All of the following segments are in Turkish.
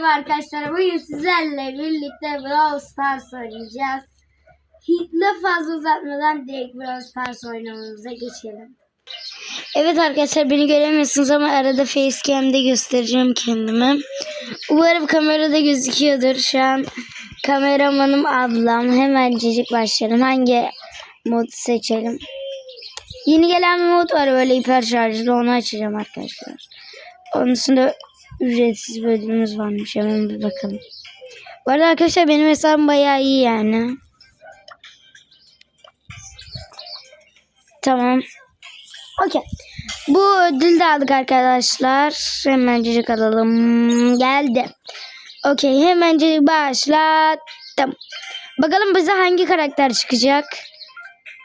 merhaba arkadaşlar. Bugün sizlerle birlikte Brawl Stars oynayacağız. Hiç laf fazla uzatmadan direkt Brawl Stars oynamamıza geçelim. Evet arkadaşlar beni göremiyorsunuz ama arada facecam'de göstereceğim kendimi. Umarım kamerada gözüküyordur. Şu an kameramanım ablam. Hemencecik başlayalım. Hangi mod seçelim? Yeni gelen bir mod var böyle hiper şarjlı onu açacağım arkadaşlar. Onun dışında ücretsiz bir ödülümüz varmış. Hemen bir bakalım. Bu arada arkadaşlar benim hesabım bayağı iyi yani. Tamam. Okey. Bu ödül de aldık arkadaşlar. Hemencecik alalım. Geldi. Okey. Hemencecik başlattım. Bakalım bize hangi karakter çıkacak?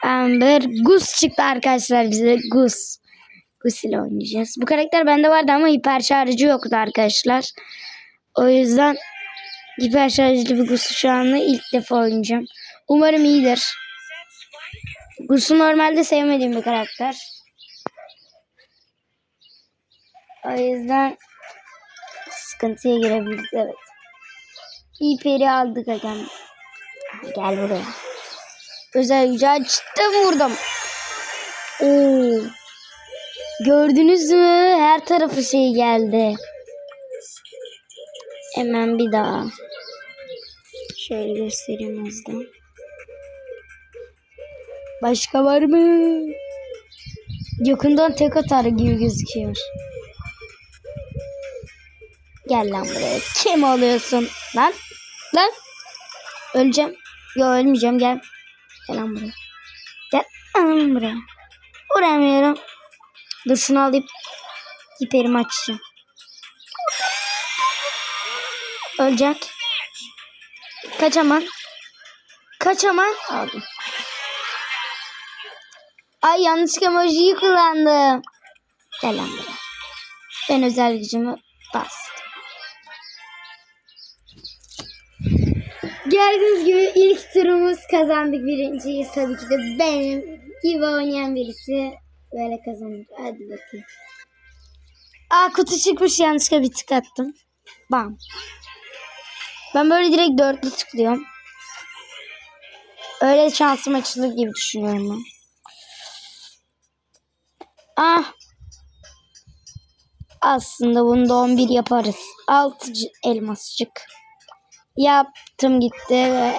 Amber. Gus çıktı arkadaşlar bize. Gus. Gus ile oynayacağız. Bu karakter bende vardı ama hiper şarjı yoktu arkadaşlar. O yüzden hiper şarjlı bir Gus'u şu anda ilk defa oynayacağım. Umarım iyidir. Gus'u normalde sevmediğim bir karakter. O yüzden sıkıntıya girebiliriz evet. Hiperi aldık agam. Gel buraya. Özel gücü açtım vurdum. Oo. Gördünüz mü? Her tarafı şey geldi. Hemen bir daha. Şöyle göstereyim hızlı. Başka var mı? Yakından tek atar gibi gözüküyor. Gel lan buraya. Kim oluyorsun? Lan. Lan. Öleceğim. Yo ölmeyeceğim gel. Gel lan buraya. Gel lan buraya. Vuramıyorum. Dur şunu alayım. Hiperimi açacağım. Ölecek. Kaçaman. Kaçaman. Aldım. Ay yanlış emojiyi kullandım. Gel lan buraya. Ben özel gücümü bastım. Gördüğünüz gibi ilk turumuz kazandık birinciyiz. Tabii ki de benim gibi oynayan birisi böyle kazanır. Hadi bakayım. Aa kutu çıkmış yanlışlıkla bir tık attım. Bam. Ben böyle direkt dörtlü tıklıyorum. Öyle şansım açılır gibi düşünüyorum ben. Ah. Aslında bunu da 11 yaparız. 6 elmascık. Yaptım gitti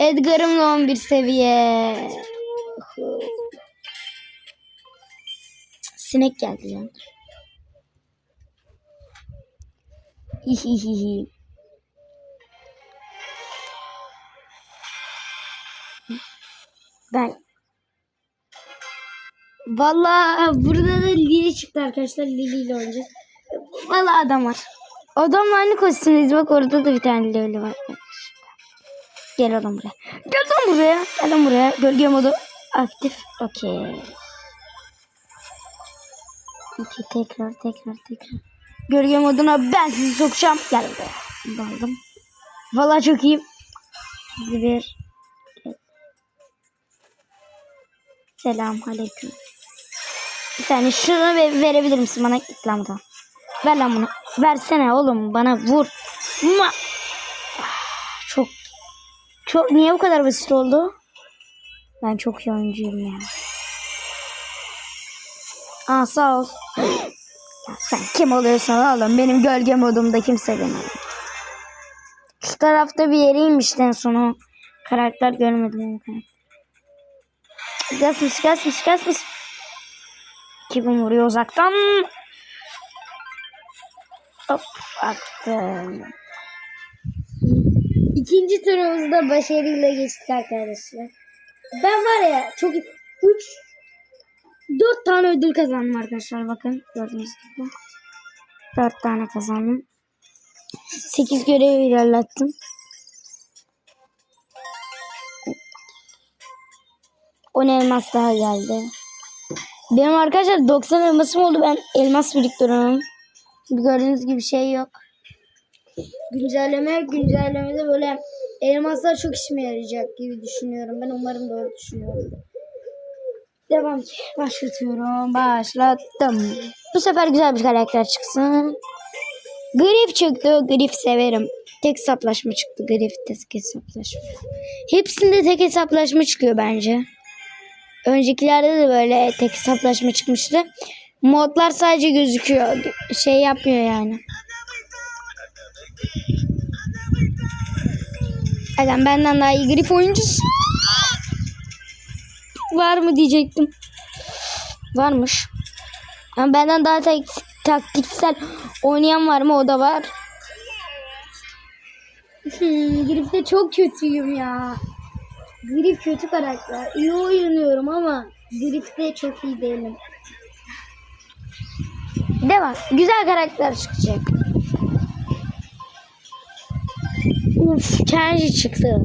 Edgar'ımla 11 seviye. Sinek geldi ya. Hihihihi. Ben Vallahi burada da Lili çıktı arkadaşlar. Lili ile oynayacağız. Vallahi adam var. Adamla aynı kostümdeyiz. Bak orada da bir tane Lili var. Gel adam buraya. Gel lan buraya. Gel lan buraya. Gölge modu aktif. Okey. Okey tekrar tekrar tekrar. Gölge moduna ben sizi sokacağım. Gel buraya. Aldım. Vallahi çok iyi. Sizi bir Selam aleyküm. Bir saniye şunu ve- verebilir misin bana? Buradan. Ver lan bunu. Versene oğlum bana vur. Ma Ah, çok çok niye bu kadar basit oldu? Ben çok iyi oyuncuyum ya. Aa sağ ol. Sen kim oluyorsan oğlum benim gölge modumda kimse beni. Şu tarafta bir yeriymiş en sonu. Karakter görmedim. Gasmış gasmış gasmış. Kim vuruyor uzaktan? Hop attım. İkinci turumuzda başarıyla geçtik arkadaşlar. Ben var ya çok 3 4 tane ödül kazandım arkadaşlar bakın gördüğünüz gibi. 4 tane kazandım. 8 görev ilerlettim. 10 elmas daha geldi. Benim arkadaşlar 90 elmasım oldu. Ben elmas biriktiriyorum. Gördüğünüz gibi şey yok. Güncelleme güncellemede böyle elmaslar çok işime yarayacak gibi düşünüyorum. Ben umarım doğru düşünüyorum. Devam. Başlatıyorum. Başlattım. Bu sefer güzel bir karakter çıksın. Grif çıktı. Grif severim. Tek hesaplaşma çıktı. Grif tek hesaplaşma. Hepsinde tek hesaplaşma çıkıyor bence. Öncekilerde de böyle tek hesaplaşma çıkmıştı. Modlar sadece gözüküyor. Şey yapmıyor yani. Adam benden daha iyi grif oyuncusu. Var mı diyecektim. Varmış. Ama benden daha tek, taktiksel oynayan var mı? O da var. Hmm, Grif'te çok kötüyüm ya. Grif kötü karakter. İyi oynuyorum ama Grif'te çok iyi değilim. Devam. Güzel karakter çıkacak. Uf, Kenji çıktı.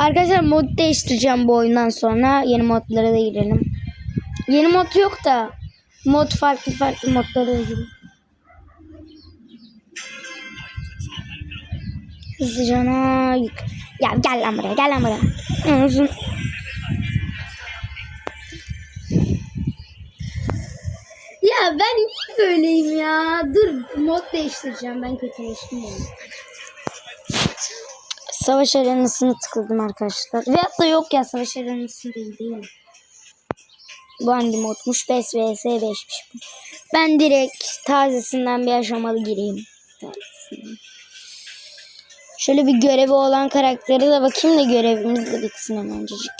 Arkadaşlar mod değiştireceğim bu oyundan sonra. Yeni modlara da girelim. Yeni mod yok da mod farklı farklı modlara da girelim. Hızlıca yük. Ya gel lan buraya gel lan buraya. Uzun. Ya ben niye böyleyim ya? Dur mod değiştireceğim ben kötüleştim. Savaş arenasını tıkladım arkadaşlar. Veyahut da yok ya savaş arenası değil değil mi? Bu hangi modmuş? PES vs 5'miş bu. Ben direkt tazesinden bir aşamalı gireyim. Şöyle bir görevi olan karakteri de bakayım da görevimiz de bitsin hemencecik.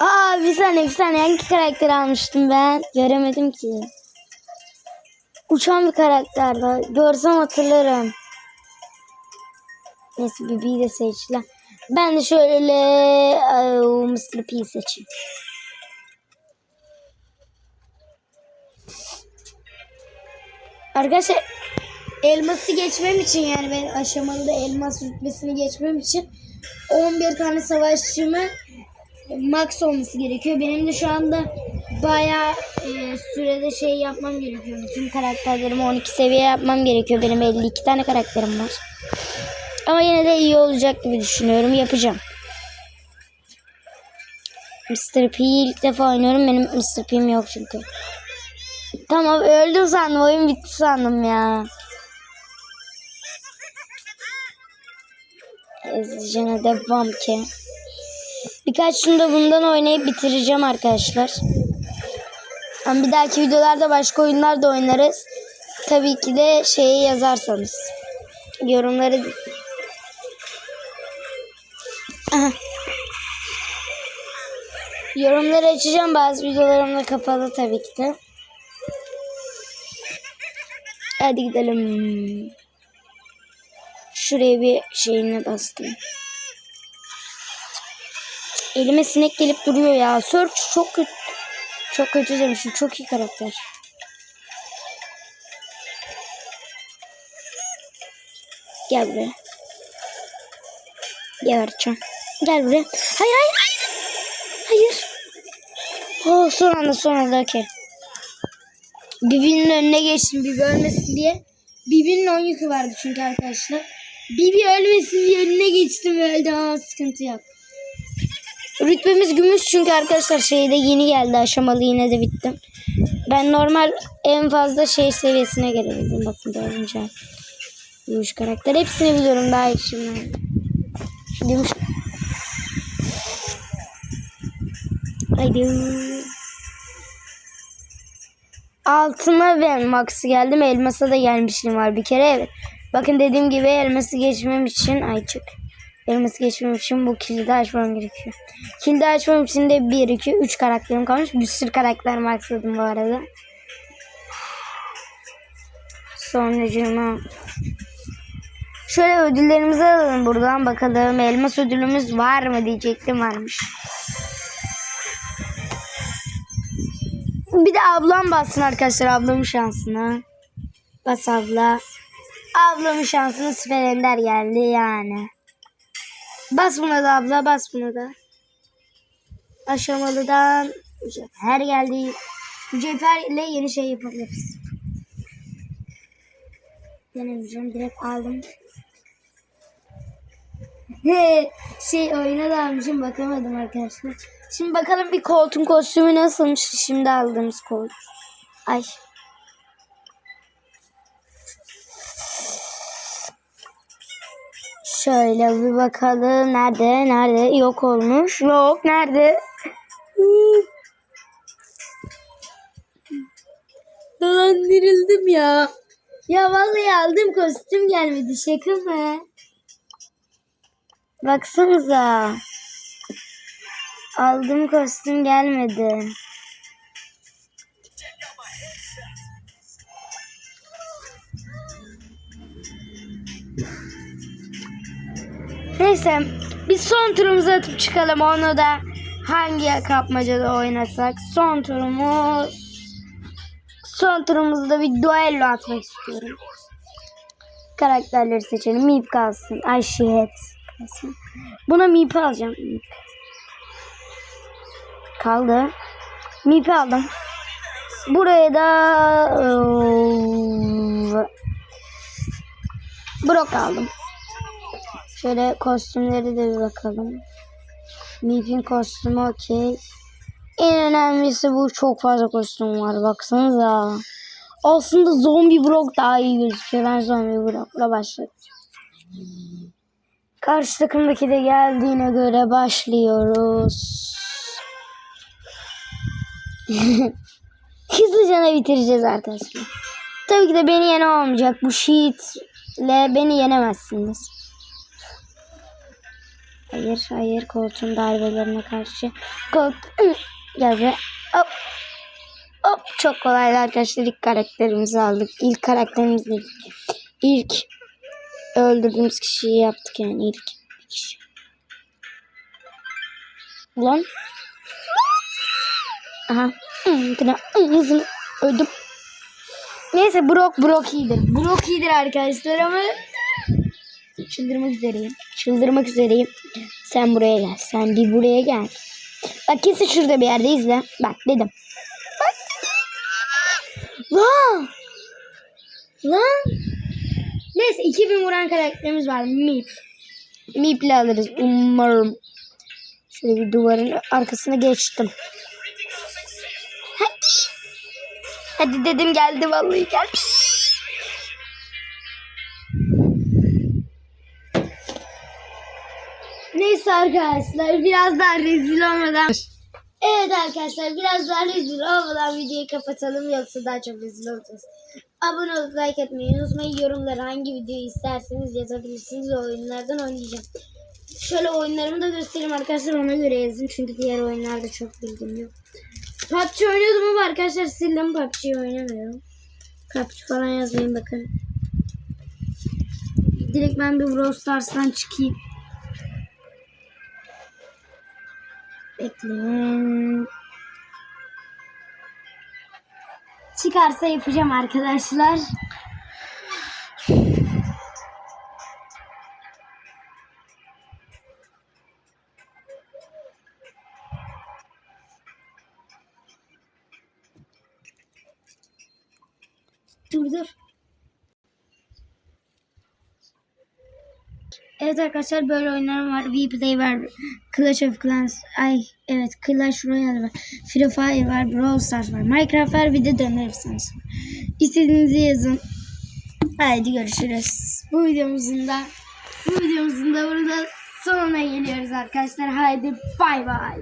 Aa bir saniye bir saniye hangi karakteri almıştım ben? Göremedim ki. Uçan bir karakterdi. Görsem hatırlarım. Neyse Bibi'yi de seçtiler. Ben de şöyle e, Mr. P seçeyim. Arkadaşlar elması geçmem için yani ben aşamalı da elmas rütbesini geçmem için 11 tane savaşçımı max olması gerekiyor. Benim de şu anda bayağı sürede şey yapmam gerekiyor. Bütün karakterlerimi 12 seviye yapmam gerekiyor. Benim 52 tane karakterim var. Ama yine de iyi olacak gibi düşünüyorum. Yapacağım. Mr. P'yi ilk defa oynuyorum. Benim Mr. P'm yok çünkü. Tamam öldüm sandım. Oyun bitti sandım ya. Ezicene devam ki. Birkaç gün da bundan oynayıp bitireceğim arkadaşlar. Ama bir dahaki videolarda başka oyunlar da oynarız. Tabii ki de şeyi yazarsanız. Yorumları Aha. Yorumları açacağım. Bazı videolarım da kapalı tabii ki de. Hadi gidelim. Şuraya bir şeyine bastım. Elime sinek gelip duruyor ya. Search çok kötü. Çok kötü demişim. Çok iyi karakter. Gel buraya. Geberteceğim. Gel buraya. Hayır hayır hayır. Hayır. Oh, son anda son anda okey. Bibi'nin önüne geçtim Bibi ölmesin diye. Bibi'nin 10 yükü vardı çünkü arkadaşlar. Bibi ölmesin diye önüne geçtim ve öldü. Aa, sıkıntı yok. Rütbemiz gümüş çünkü arkadaşlar şeyde yeni geldi aşamalı yine de bittim. Ben normal en fazla şey seviyesine gelebildim. Bakın dördüncü. Gümüş karakter. Hepsini biliyorum daha iyi şimdi. Gümüş. Haydi. Altına ve max'ı geldim. Elmasa da gelmişim var bir kere. Evet. Bakın dediğim gibi elması geçmem için ay çık. Elması geçmem için bu kilidi açmam gerekiyor. Kilidi açmam için de 1, 2, 3 karakterim kalmış. Bir sürü karakter maxladım bu arada. Sonracığıma Şöyle ödüllerimizi alalım buradan bakalım. Elmas ödülümüz var mı diyecektim varmış. Bir de ablam bassın arkadaşlar ablamın şansına. Bas abla. Ablamın şansına süper ender geldi yani. Bas buna da abla bas buna da. Aşamalıdan her geldi. Mücevherle yeni şey yapabiliriz. Denemeyeceğim direkt aldım. Şey oyuna dalmışım bakamadım arkadaşlar. Şimdi bakalım bir koltuğun kostümü nasılmış şimdi aldığımız koltuk. Ay. Şöyle bir bakalım. Nerede? Nerede? Yok olmuş. Yok. Nerede? Dolandırıldım ya. Ya vallahi aldım kostüm gelmedi. Şaka mı? Baksanıza. Aldım kostüm gelmedi. Neyse biz son turumuzu atıp çıkalım onu da hangi kapmacada oynasak. Son turumuz son turumuzda bir duello atmak istiyorum. Karakterleri seçelim. Meep kalsın. Ay shit kalsın. Buna Meep alacağım. Meep. Kaldı. Meep aldım. Buraya da ıı, Brock aldım. Şöyle kostümleri de bir bakalım. Meep'in kostümü okey. En önemlisi bu çok fazla kostüm var. Baksanıza. Aslında zombi Brock daha iyi gözüküyor. Ben zombi Brock'la başladım. Karşı takımdaki de geldiğine göre başlıyoruz. Hızlıca bitireceğiz arkadaşlar. Tabii ki de beni yene olmayacak. Bu sheetle beni yenemezsiniz. Hayır hayır koltuğun darbelerine karşı. Koltuğun be. Hop. Hop çok kolaydı arkadaşlar ilk karakterimizi aldık. İlk karakterimiz dedik. İlk öldürdüğümüz kişiyi yaptık yani ilk kişi. Ulan. Aha. Hızını öldüm. Neyse Brock Brock iyidir. Brock iyidir arkadaşlar ama çıldırmak üzereyim. Çıldırmak üzereyim. Sen buraya gel. Sen bir buraya gel. Bak kesin şurada bir yerde izle. Bak dedim. Bak. Lan. Lan. Neyse 2000 vuran karakterimiz var. Meep. Meep'le alırız umarım. Şöyle bir duvarın arkasına geçtim. Hadi. Hadi dedim geldi vallahi geldi. Neyse arkadaşlar biraz daha rezil olmadan Evet arkadaşlar biraz daha rezil olmadan videoyu kapatalım yoksa daha çok rezil olacağız. Abone olup like etmeyi unutmayın. Yorumlara hangi videoyu isterseniz yazabilirsiniz. O oyunlardan oynayacağım. Şöyle oyunlarımı da göstereyim arkadaşlar ona göre yazın. Çünkü diğer oyunlarda çok bilgim yok. PUBG oynuyordum ama arkadaşlar sildim PUBG'yi oynamıyorum. PUBG falan yazmayın bakın. Direkt ben bir Brawl Stars'tan çıkayım. Bekleyin. Çıkarsa yapacağım arkadaşlar. Dur dur. Evet arkadaşlar böyle oyunlarım var. Vplay var. Clash of Clans. Ay evet Clash Royale var. Free Fire var. Brawl Stars var. Minecraft var. Bir de Döner Efsanesi var. İstediğinizi yazın. Haydi görüşürüz. Bu videomuzun da bu videomuzun da burada sonuna geliyoruz arkadaşlar. Haydi bay bay.